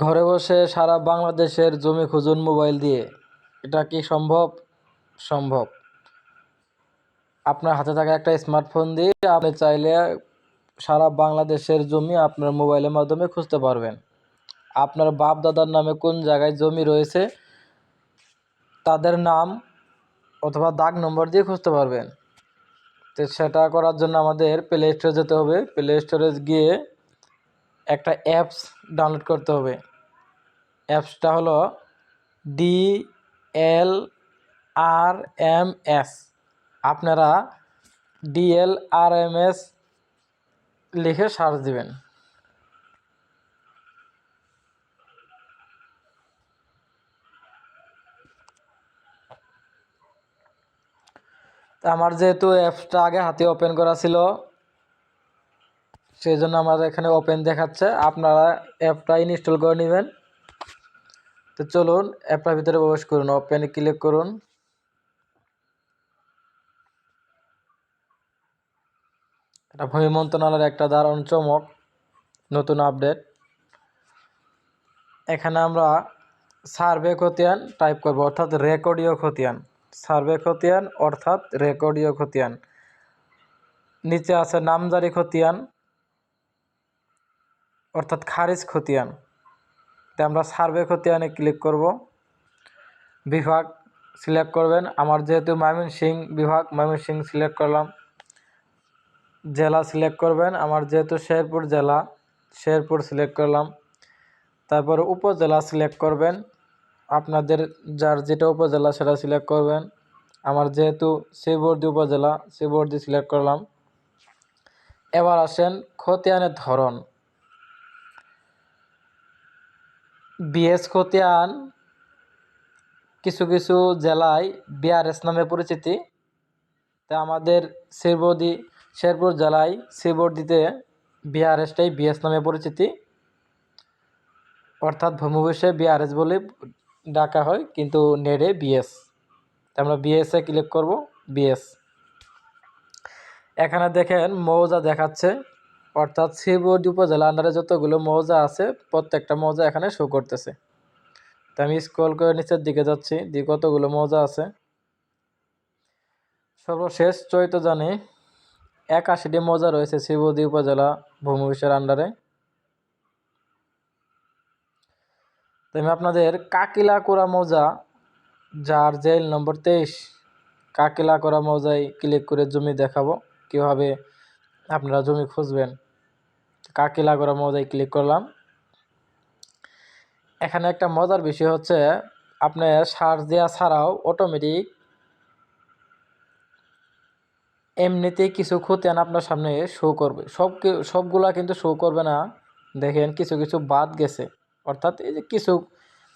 ঘরে বসে সারা বাংলাদেশের জমি খুঁজুন মোবাইল দিয়ে। এটা কি সম্ভব? সম্ভব। আপনার হাতে থাকা একটা স্মার্টফোন দিয়ে আপনি চাইলে সারা বাংলাদেশের জমি আপনার মোবাইলের মাধ্যমে খুঁজতে পারবেন। আপনার বাপ দাদার নামে কোন জায়গায় জমি রয়েছে, তাদের নাম অথবা দাগ নম্বর দিয়ে খুঁজতে পারবেন। তো সেটা করার জন্য আমাদের প্লে স্টোরে যেতে হবে। প্লে স্টোরে গিয়ে একটা অ্যাপস ডাউনলোড করতে হবে। অ্যাপসটা হলো D L R M S. আপনারা ডিএল আর এম এস লিখে সার্চ দিবেন। আমার যেহেতু অ্যাপসটা আগে হাতে ওপেন করা ছিল, সেই জন্য আমার এখানে ওপেন দেখাচ্ছে। আপনারা অ্যাপটা ইনস্টল করে নেবেন। তো চলুন, অ্যাপটার ভিতরে প্রবেশ করুন ওপেনে ক্লিক করুন। এটা ভূমি মন্ত্রণালয়ের একটা দারুণ চমক, নতুন আপডেট। এখানে আমরা সার্ভে খতিয়ান টাইপ করব, অর্থাৎ রেকর্ডীয় খতিয়ান। সার্ভে খতিয়ান, অর্থাৎ রেকর্ডীয় খতিয়ান। নিচে আছে নামজারি খতিয়ান, অর্থাৎ খারিজ খতিয়ান। তো আমরা সার্ভে খতিয়ানে ক্লিক করব। বিভাগ সিলেক্ট করবেন। আমার যেহেতু ময়মনসিং বিভাগ, ময়মনসিং সিলেক্ট করলাম। জেলা সিলেক্ট করবেন। আমার যেহেতু শেরপুর জেলা, শেরপুর সিলেক্ট করলাম। তারপর উপজেলা সিলেক্ট করবেন। আপনাদের যার যেটা উপজেলা সেটা সিলেক্ট করবেন। আমার যেহেতু শিববর্দি উপজেলা, শিববর্দি সিলেক্ট করলাম। এবার আসেন খতিয়ানের ধরন। বিএস খতিয়ান কিছু কিছু জেলায় বিআরএস নামে পরিচিতি। তা আমাদের শিববর্দি শেরপুর জেলায় শিববর্দিতে বিআরএসটাই বিএস নামে পরিচিতি। অর্থাৎ ভূমিবিষে বিআরএস বলে ডাকা হয়, কিন্তু নেড়ে বিএস। আমরা বিএসে ক্লিক করব, বিএস। এখানে দেখেন মৌজা দেখাচ্ছে। অর্থাৎ শিববর্দি উপজেলা আন্ডারে যতগুলো মৌজা আছে, প্রত্যেকটা মৌজা এখানে শো করতেছে। তো আমি স্ক্রল করে নিচের দিকে যাচ্ছি, দিয়ে কতগুলো মৌজা আছে। সর্বশেষ চৈত জানি একাশিটি মৌজা রয়েছে শিববর্দি উপজেলা ভূমিবিষের আন্ডারে তো আমি আপনাদের কাকিলাকুড়া মৌজা, যার জেল নম্বর তেইশ, কাকিলাকুড়া মৌজায় ক্লিক করে জমি দেখাবো, কীভাবে আপনারা জমি খুঁজবেন। কাকিলাকুড়া মৌজায় ক্লিক করলাম। এখানে একটা মজার বিষয় হচ্ছে, আপনার সার্চ দেওয়া ছাড়াও অটোমেটিক এমনিতেই কিছু খতিয়ান আপনার সামনে শো করবে। সব সবগুলা কিন্তু শো করবে না। দেখেন কিছু কিছু বাদ গেছে। অর্থাৎ এই যে কিছু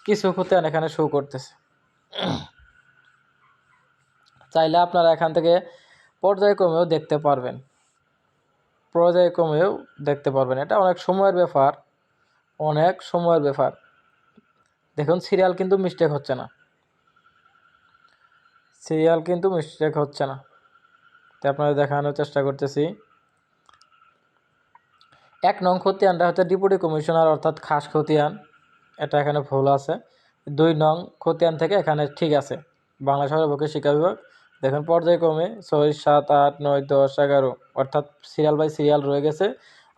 কিছু খতিয়ান এখানে শো করতেছে। চাইলে আপনারা এখান থেকে পর্যায়ক্রমেও দেখতে পারবেন। পর্যায়ক্রমেও দেখতে পারবেন। এটা অনেক সময়ের ব্যাপার, অনেক সময়ের ব্যাপার। দেখুন সিরিয়াল কিন্তু মিস্টেক হচ্ছে না। সিরিয়াল কিন্তু মিস্টেক হচ্ছে না। তাই আপনাদের দেখানোর চেষ্টা করতেছি। এক নং খতিয়ানটা হচ্ছে ডিপুটি কমিশনার অর্থাৎ খাস খতিয়ান। এটা এখানে ভুল আছে। দুই নং খতিয়ান থেকে এখানে ঠিক আছে। বাংলা সর্বপক্ষে শিক্ষা বিভাগ দেখুন, পর্যায়ক্রমে ছয়, সাত, আট, নয়, দশ, এগারো, অর্থাৎ সিরিয়াল বাই সিরিয়াল রয়ে গেছে।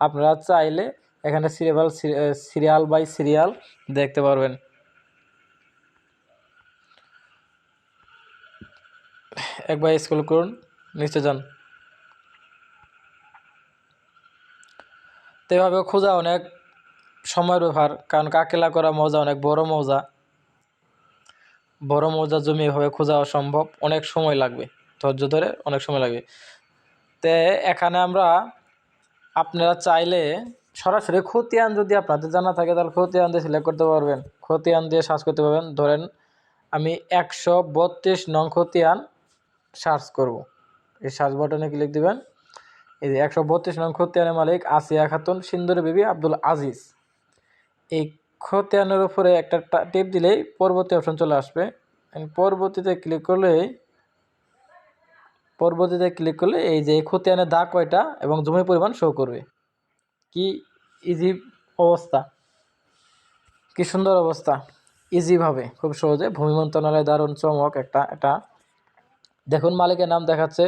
আপনারা চাইলে এখানে সিরিয়াল সিরিয়াল বাই সিরিয়াল দেখতে পারবেন। একবার স্কুল করুন, নিচে যান। তো এভাবে খোঁজা অনেক সময়ের ব্যাপার, কারণ কাকেলা করা মজা অনেক বড় মৌজা। বড় মৌজা জমি এভাবে খোঁজা অসম্ভব। অনেক সময় লাগবে, ধৈর্য ধরে অনেক সময় লাগবে। তে এখানে আমরা আপনারা চাইলে সরাসরি খতিয়ান যদি আপনাদের জানা থাকে, তাহলে খতিয়ান দিয়ে সিলেক্ট করতে পারবেন। খতিয়ান দিয়ে সার্চ করতে পারবেন। ধরেন আমি একশো বত্রিশ নং খতিয়ান সার্চ করব। এই সার্চ বাটনে ক্লিক দিবেন। এই যে একশো বত্রিশ নং খতিয়ানের মালিক আসিয়া খাতুন সিন্দুরি বিবি আব্দুল আজিজ। এই খতিয়ানের উপরে একটা টিপ দিলেই পরবর্তী অপশন চলে আসবে। পরবর্তীতে ক্লিক করলেই পরবর্তীতে ক্লিক করলে এই যে খতিয়ানের দাগ কয়টা এবং জমির পরিমাণ শো করবে। কি ইজি অবস্থা? কি সুন্দর অবস্থা? ইজিভাবে খুব সহজে। ভূমি মন্ত্রণালয় দারুণ চমক একটা, এটা। দেখুন, মালিকের নাম দেখাচ্ছে।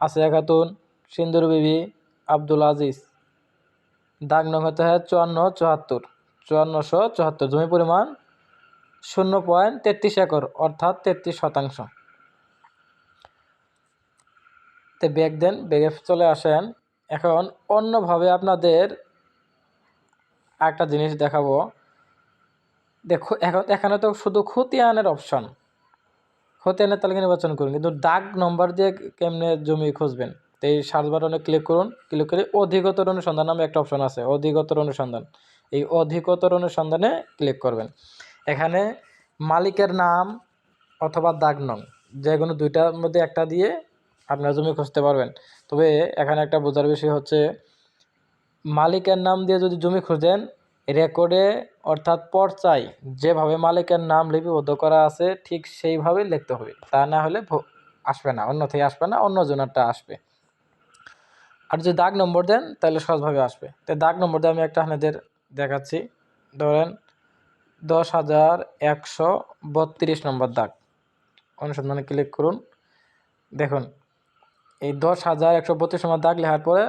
আসিয়া খাতুন সিন্দুর বিবি, আব্দুল আজিজ। দাগ নং হয় চুয়ান্ন, চুয়াত্তর। চুয়ান্নশো চুয়াত্তর। জমি পরিমাণ শূন্য পয়েন্ট তেত্রিশ একর, অর্থাৎ তেত্রিশ শতাংশ। তে ব্যাগ দেন, ব্যাগে চলে আসেন। এখন অন্যভাবে আপনাদের একটা জিনিস দেখাবো। দেখো, এখন এখানে তো শুধু খতিয়ানের অপশন খতিয়ানের তালিকা নির্বাচন করুন, কিন্তু দাগ নম্বর দিয়ে কেমনে জমি খুঁজবেন? তো এই সার্চ বাটনে ক্লিক করুন ক্লিক করে অধিকতর অনুসন্ধান নামে একটা অপশন আছে অধিকতর অনুসন্ধান। এই অধিকতর অনুসন্ধানে ক্লিক করবেন। এখানে মালিকের নাম অথবা দাগ নং, যে কোনো দুইটার মধ্যে একটা দিয়ে আপনার জমি খুঁজতে পারবেন। তবে এখানে একটা বোঝার বিষয় হচ্ছে, মালিকের নাম দিয়ে যদি জমি খুঁজেন রেকর্ডে অর্থাৎ পর্চায় যেভাবে মালিকের নাম লিপিবদ্ধ করা আছে, ঠিক সেইভাবে লিখতে হবে। তা না হলে আসবে না অন্য থেকে আসবে না, অন্য জনেরটা আসবে। আর যদি দাগ নম্বর দেন, তাহলে সহজভাবে আসবে। তো দাগ নম্বর দিয়ে আমি একটা আপনাদের দেখাচ্ছি। ধরেন দশ হাজার একশো বত্রিশ নম্বর দাগ। অনুসন্ধানে ক্লিক করুন। দেখুন, এই দশ হাজার একশো বত্রিশ নম্বর দাগ লেখার পরে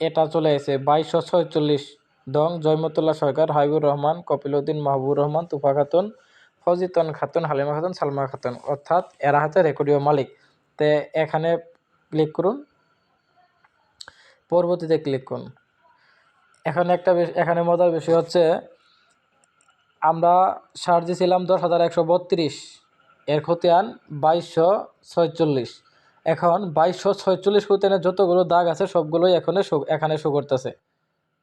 এটা চলে এসে বাইশশো ছয়চল্লিশ দং জয়মতুল্লাহ সরকার, হাবিবুর রহমান, কপিলউদ্দিন মাহবুবুর রহমান তুফা খাতুন, ফজিতন খাতুন, হালিমা খাতুন, সালমা খাতুন। অর্থাৎ এরা হচ্ছে রেকর্ডীয় মালিক। তে এখানে ক্লিক করুন। পরবর্তীতে ক্লিক করুন। এখন একটা এখানে মজার বিষয় হচ্ছে, আমরা সার দিয়েছিলাম দশ হাজার একশো বত্রিশ, এর খতিয়ান বাইশশো ছয়চল্লিশ। এখন বাইশশো ছয়চল্লিশ খতিয়ানের যতগুলো দাগ আছে, সবগুলোই এখানে শো এখানে শো করতেছে।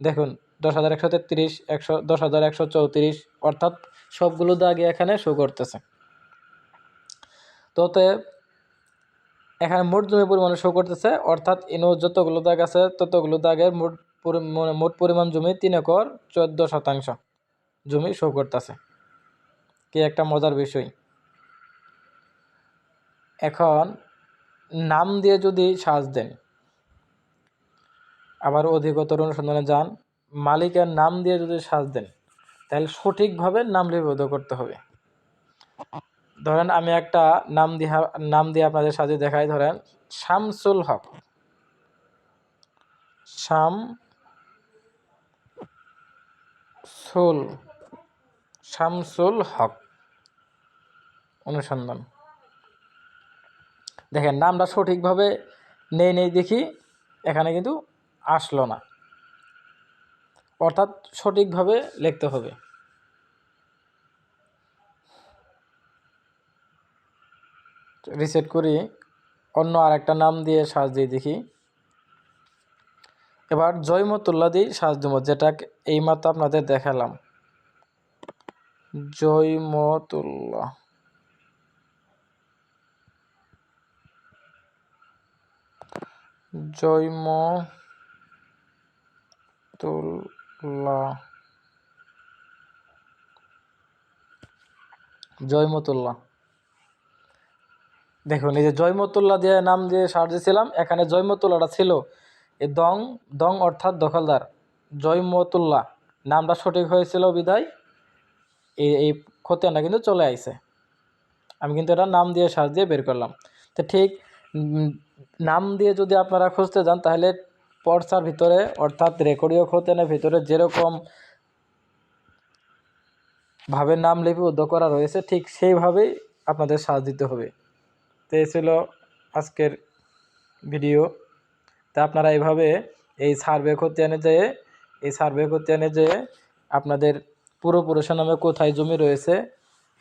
দেখুন, দশ হাজার একশো তেত্রিশ, একশো, দশ হাজার একশো চৌত্রিশ, অর্থাৎ সবগুলো দাগই এখানে শো করতেছে। তো অতএব এখানে মোট জমি পরিমাণে শো করতেছে, অর্থাৎ ইনো যতগুলো দাগ আছে, ততগুলো দাগের মোট মোট পরিমাণ জমি তিন একর চোদ্দ শতাংশ জমি শো করতেছে। কি একটা মজার বিষয়। এখন নাম দিয়ে যদি সাজ দেন, আবার অধিকতর অনুসন্ধানে যান, মালিকের নাম দিয়ে যদি সাজ দেন, তাহলে সঠিকভাবে নাম লিপিবদ্ধ করতে হবে। ধরেন আমি একটা নাম দিয়ে নাম দিয়ে আপনাদের সাথে দেখাই, ধরেন শামসুল হক। শাম সুল শামসুল হক। অনুসন্ধান। দেখেন, নামটা সঠিকভাবে নেই নেই দেখি, এখানে কিন্তু আসলো না। অর্থাৎ সঠিকভাবে লিখতে হবে। রিসেট করি, অন্য আরেকটা নাম দিয়ে সাজ দিয়ে দেখি। এবার জয়মতুল্লা দিয়ে সাজ দেব, যেটা এইমাত্র আপনাদের দেখালাম। জয়মতুল্লাহ। জয়মতুল্লাহ। জয়মতুল্লাহ। দেখুন, এই যে জয়মতুল্লাহ দিয়ে নাম দিয়ে সার্চ দিয়েছিলাম এখানে জয়মতুল্লাহটা ছিল। এই দং দং অর্থাৎ দখলদার। জয়মতুল্লাহ, নামটা সঠিক হয়েছিল বিদায়? এই এই খতিয়ানটা কিন্তু চলে আইছে। আমি কিন্তু এটা নাম দিয়ে সার্চ দিয়ে বের করলাম। তো ঠিক নাম দিয়ে যদি আপনারা খুঁজতে যান, তাহলে পর্সার ভিতরে, অর্থাৎ রেকর্ডীয় খতিয়ানের ভিতরে যেরকম ভাবে নাম লিপিবদ্ধ করা রয়েছে, ঠিক সেইভাবেই আপনাদের সাজ দিতে হবে। তো এই ছিল আজকের ভিডিও। তা আপনারা এইভাবে এই সার্ভে খতিয়ানে যেয়ে এই সার্ভে খতিয়ানে যেয়ে আপনাদের পূর্বপুরুষের নামে কোথায় জমি রয়েছে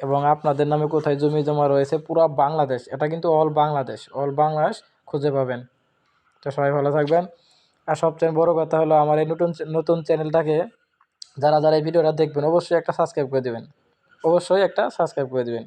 এবং আপনাদের নামে কোথায় জমি জমা রয়েছে পুরো বাংলাদেশ। এটা কিন্তু অল বাংলাদেশ। অল বাংলাদেশ খুঁজে পাবেন। তো সবাই ভালো থাকবেন। আর সবচেয়ে বড় কথা হলো আমার এই নতুন নতুন চ্যানেলটাকে যারা যারা এই ভিডিওটা দেখবেন, অবশ্যই একটা সাবস্ক্রাইব করে দেবেন। অবশ্যই একটা সাবস্ক্রাইব করে দেবেন।